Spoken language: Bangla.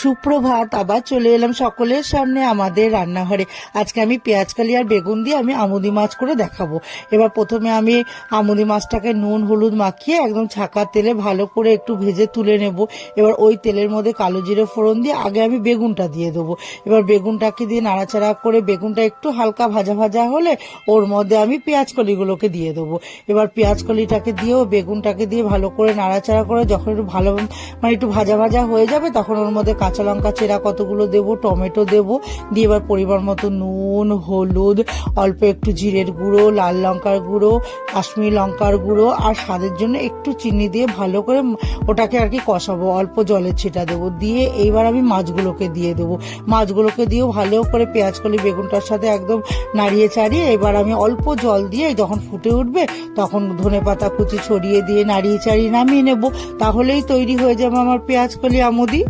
সুপ্রভাত, আবার চলে এলাম সকলের সামনে আমাদের রান্নাঘরে। আজকে আমি পেঁয়াজ কালি আর বেগুন দিয়ে আমি আমুদি মাছ করে দেখাবো। এবার প্রথমে আমি আমুদি মাছটাকে নুন, হলুদ মাখিয়ে একদম ছাকা তেলে ভালো করে একটু ভেজে তুলে নেব। এবার ওই তেলের মধ্যে কালো জিরে ফোড়ন দিয়ে আগে আমি বেগুনটা দিয়ে দেবো। এবার বেগুনটাকে দিয়ে নাড়াচাড়া করে বেগুনটা একটু হালকা ভাজা ভাজা হলে ওর মধ্যে আমি পেঁয়াজ কলিগুলোকে দিয়ে দেবো। এবার পেঁয়াজ কলিটাকে দিয়েও বেগুনটাকে দিয়ে ভালো করে নাড়াচাড়া করে যখন একটু ভালো মানে একটু ভাজা ভাজা হয়ে যাবে তখন ওর মধ্যে কাঁচা লঙ্কা, চেরা কতগুলো দেবো, টমেটো দেবো, দিয়ে এবার পরিমাণ মতো নুন, হলুদ, অল্প একটু জিরের গুঁড়ো, লাল লঙ্কার গুঁড়ো, কাশ্মীর লঙ্কার গুঁড়ো আর স্বাদের জন্য একটু চিনি দিয়ে ভালো করে ওটাকে আর কি কষাবো, অল্প জলের ছিটা দেবো, দিয়ে এইবার আমি মাছগুলোকে দিয়ে দেবো। মাছগুলোকে দিয়েও ভালো করে পেঁয়াজ, কলি, বেগুনটার সাথে একদম নাড়িয়ে চাড়িয়ে এবার আমি অল্প জল দিয়ে যখন ফুটে উঠবে তখন ধনে পাতা, কুচি ছড়িয়ে দিয়ে নাড়িয়ে চাড়িয়ে নামিয়ে নেব। তাহলেই তৈরি হয়ে যাবে আমার পেঁয়াজ, কলি, আমুদি।